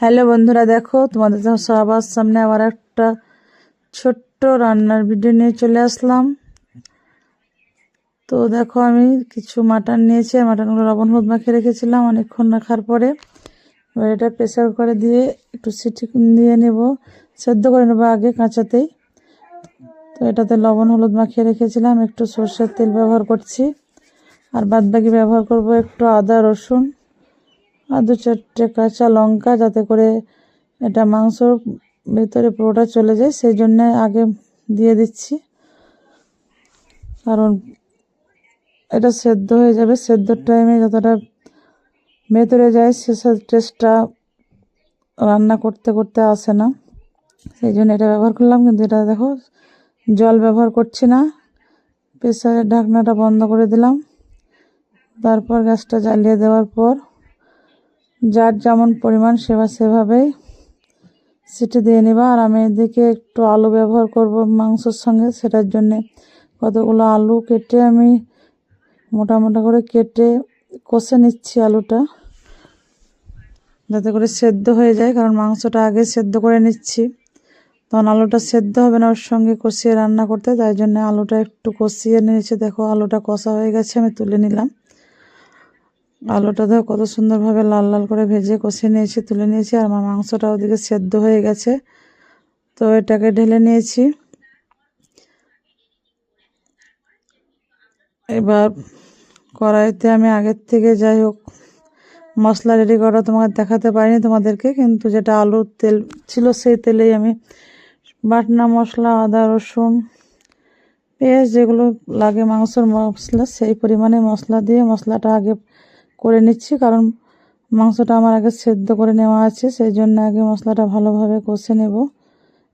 Hello বন্ধুরা, দেখো তোমাদের সবার সামনে আবার একটা ছোট্ট রান্নার ভিডিও নিয়ে চলে আসলাম। তো দেখো আমি কিছু মাটন নিয়েছি, আর মাটনগুলো লবণ হলুদ মাখিয়ে রেখেছিলাম অনেকক্ষণ রাখার পরে। এবার এটা প্রেসার করে দিয়ে একটু সিটি দিয়ে নেব, সেদ্ধ করে নেব আগে কাঁচাতেই। তো এটাতে লবণ হলুদ মাখিয়ে রেখেছিলাম, একটু সর্ষের তেল ব্যবহার করছি। আর বাদবাকি ব্যবহার করব একটু আদা, রসুন। আর দু চারটে কাঁচা লঙ্কা যাতে করে এটা মাংসর ভেতরে পুরোটা চলে যায়, সেই জন্যে আগে দিয়ে দিচ্ছি। কারণ এটা সেদ্ধ হয়ে যাবে, সেদ্ধর টাইমে যতটা ভেতরে যায় সেসব টেস্টটা রান্না করতে করতে আসে না। সেই জন্য এটা ব্যবহার করলাম, কিন্তু এটা দেখো জল ব্যবহার করছি না। প্রেসারের ঢাকনাটা বন্ধ করে দিলাম। তারপর গ্যাসটা জ্বালিয়ে দেওয়ার পর যার যেমন পরিমাণ সেবা সেভাবেই সেটি দিয়ে নেবা। আর আমি এদিকে একটু আলু ব্যবহার করব মাংসর সঙ্গে, সেটার জন্যে কতগুলো আলু কেটে আমি মোটা মোটা করে কেটে কষে নিচ্ছি আলুটা, যাতে করে সেদ্ধ হয়ে যায়, কারণ মাংসটা আগে সেদ্ধ করে নিচ্ছি। তখন আলুটা সেদ্ধ হবে না ওর সঙ্গে কষিয়ে রান্না করতে, তাই জন্য আলুটা একটু কষিয়ে নিয়েছে। দেখো আলুটা কষা হয়ে গেছে, আমি তুলে নিলাম। আলুটা দেখো কত সুন্দরভাবে লাল লাল করে ভেজে কষিয়ে নিয়েছি, তুলে নিয়েছি, আর আমার মাংসটা ওদিকে সেদ্ধ হয়ে গেছে। তো এটাকে ঢেলে নিয়েছি। এবার কড়াইতে আমি আগের থেকে যাই হোক, মশলা রেডি করা তোমাকে দেখাতে পারিনি তোমাদেরকে, কিন্তু যেটা আলুর তেল ছিল সেই তেলেই আমি বাটনা মশলা, আদা, রসুন, পেঁয়াজ যেগুলো লাগে মাংসর মশলা, সেই পরিমাণে মশলা দিয়ে মশলাটা আগে করে নিচ্ছি, কারণ মাংসটা আমার আগে সেদ্ধ করে নেওয়া আছে সেই জন্য আগে মশলাটা ভালোভাবে কষে নেব।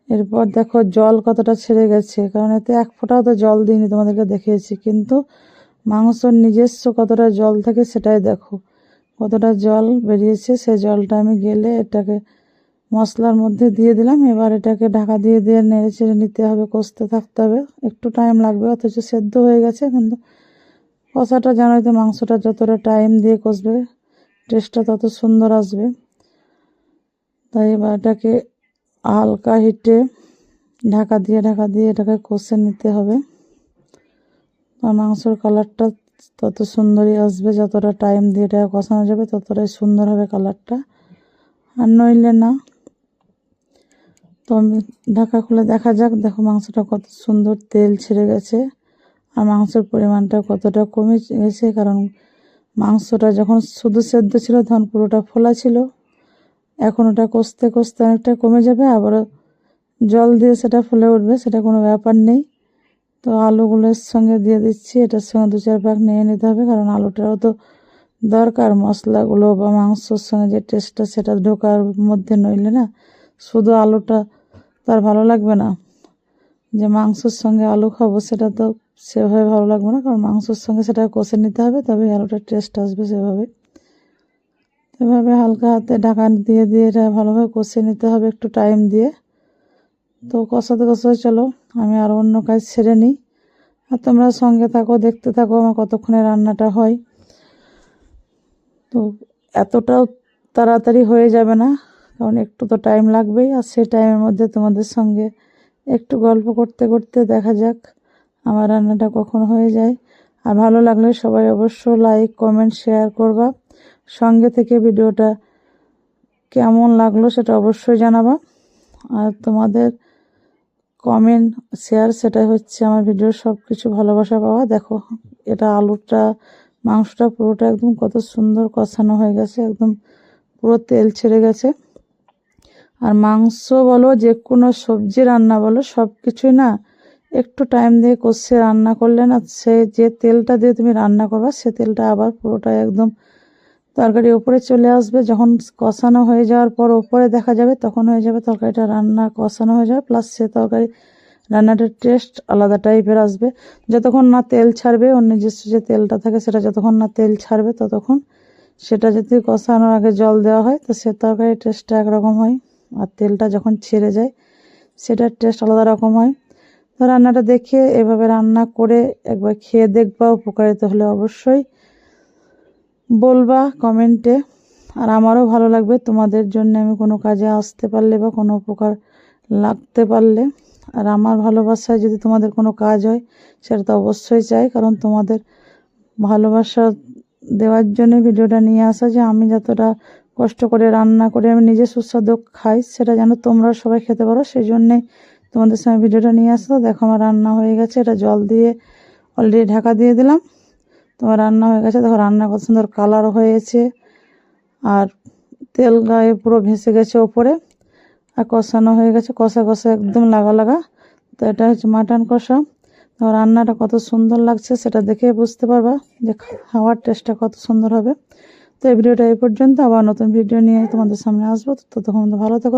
এরপর দেখো জল কতটা ছেড়ে গেছে, কারণ এতে এক ফোঁটাও তো জল দিইনি, তোমাদেরকে দেখিয়েছি, কিন্তু মাংসর নিজস্ব কতটা জল থাকে সেটাই দেখো। কতটা জল বেরিয়েছে সেই জলটা আমি গেলে এটাকে মশলার মধ্যে দিয়ে দিলাম, এবার এটাকে ঢাকা দিয়ে দিয়ে নেড়ে চেড়ে নিতে হবে, কষতে থাকতে হবে। একটু টাইম লাগবে, অথচ সেদ্ধ হয়ে গেছে, কিন্তু কষাটা জানোই মাংসটা যতটা টাইম দিয়ে কষবে টেস্টটা তত সুন্দর আসবে। তাই এবার এটাকে হালকা হিটে ঢাকা দিয়ে ঢাকা দিয়ে এটাকে কষে নিতে হবে। আর মাংসর কালারটা তত সুন্দরই আসবে, যতটা টাইম দিয়ে এটা কষানো যাবে, ততটাই সুন্দর হবে কালারটা আর নইলে না, তো ঢাকা খুলে দেখা যাক, দেখো মাংসটা কত সুন্দর তেল ছেড়ে গেছে। আর মাংসের পরিমাণটা কতটা কমে গেছে কারণ মাংসটা যখন শুধু সেদ্ধ ছিল, তখন পুরোটা ফোলা ছিল। এখন ওটা কষতে কষতে অনেকটা কমে যাবে, আবারও জল দিয়ে সেটা ফুলে উঠবে, সেটা কোনো ব্যাপার নেই। তো আলুগুলোর সঙ্গে দিয়ে দিচ্ছি, এটার সঙ্গে দু চার ভাগ নিয়ে নিতে হবে, কারণ আলুটাও তো দরকার। মশলাগুলো বা মাংসর সঙ্গে যে টেস্টটা সেটা ঢোকার মধ্যে নইলে না, শুধু আলুটা তার ভালো লাগবে না। যে মাংসর সঙ্গে আলু খাব সেটা তো সেভাবে ভালো লাগবে না, কারণ মাংসর সঙ্গে সেটা কষে নিতে হবে তবে আলুটার টেস্ট আসবে সেভাবে। এভাবে হালকা হাতে ঢাকা দিয়ে দিয়ে এটা ভালোভাবে কষে নিতে হবে একটু টাইম দিয়ে। তো কষাতে কষাতে চলো, আমি আর অন্য কাজ সেরে নিই। আর তোমরা সঙ্গে থাকো, দেখতে থাকো আমার কতক্ষণে রান্নাটা হয়। তো এতটাও তাড়াতাড়ি হয়ে যাবে না, কারণ একটু তো টাইম লাগবেই, আর সেই টাইমের মধ্যে তোমাদের সঙ্গে একটু গল্প করতে করতে দেখা যাক আমার রান্নাটা কখন হয়ে যায়। আর ভালো লাগলে সবাই অবশ্য লাইক কমেন্ট শেয়ার করবা। সঙ্গে থেকে ভিডিওটা কেমন লাগল সেটা অবশ্যই জানাবা। আর তোমাদের কমেন্ট শেয়ার সেটাই হচ্ছে আমার ভিডিওর সব কিছু ভালোবাসা পাওয়া। দেখো, এটা আলুটা, মাংসটা পুরোটা একদম কত সুন্দর কষানো হয়ে গেছে, একদম পুরো তেল ছেড়ে গেছে। আর মাংস বলো, যে কোনো সবজি রান্না বলো সব কিছুই না, একটু টাইম দিয়ে কষে রান্না করলে না, সে যে তেলটা দিয়ে তুমি রান্না করবা, সে তেলটা আবার পুরোটাই একদম তরকারি ওপরে চলে আসবে। যখন কষানো হয়ে যাওয়ার পর ওপরে দেখা যাবে, তখন হয়ে যাবে তরকারিটা রান্না কষানো হয়ে যাবে প্লাস সে তরকারি রান্নাটার টেস্ট আলাদা টাইপের আসবে। যতক্ষণ না তেল ছাড়বে অন্য নিজস্ব যে তেলটা থাকে, সেটা যতক্ষণ না তেল ছাড়বে, ততক্ষণ সেটা যদি কষানোর আগে জল দেওয়া হয়, তো সে তরকারির টেস্টটা একরকম হয়। আর তেলটা যখন ছেড়ে যায়, সেটার টেস্ট আলাদা রকম হয়। তো রান্নাটা দেখে এভাবে রান্না করে একবার খেয়ে দেখবা, উপকারিত হলে অবশ্যই বলবা কমেন্টে। আর আমারও ভালো লাগবে তোমাদের জন্য আমি কোনো কাজে আসতে পারলে বা কোনো উপকার লাগতে পারলে। আর আমার ভালোবাসায় যদি তোমাদের কোনো কাজ হয়, সেটা তো অবশ্যই চাই, কারণ তোমাদের ভালোবাসা দেওয়ার জন্য ভিডিওটা নিয়ে আসা যে আমি যতটা কষ্ট করে রান্না করে আমি নিজে সুস্বাদু খাই, সেটা যেন তোমরা সবাই খেতে পারো। সেই জন্যে তোমাদের সঙ্গে ভিডিওটা নিয়ে আসা দেখো আমার রান্না হয়ে গেছে। এটা জল দিয়ে অলরেডি ঢাকা দিয়ে দিলাম। তোমার রান্না হয়ে গেছে। দেখো রান্না কত সুন্দর কালার হয়েছে। আর তেল গায়ে পুরো ভেসে গেছে ওপরে। আর কষানো হয়ে গেছে। কষা কষা একদম লাগা লাগা। তো এটা হচ্ছে মাটন কষা। রান্নাটা কত সুন্দর লাগছে, সেটা দেখে বুঝতে পারবা যে খাওয়ার টেস্টটা কত সুন্দর হবে। তো এই ভিডিওটা এই পর্যন্ত। আবার নতুন ভিডিও নিয়ে তোমাদের সামনে আসব। তো তখন ভালো থেকো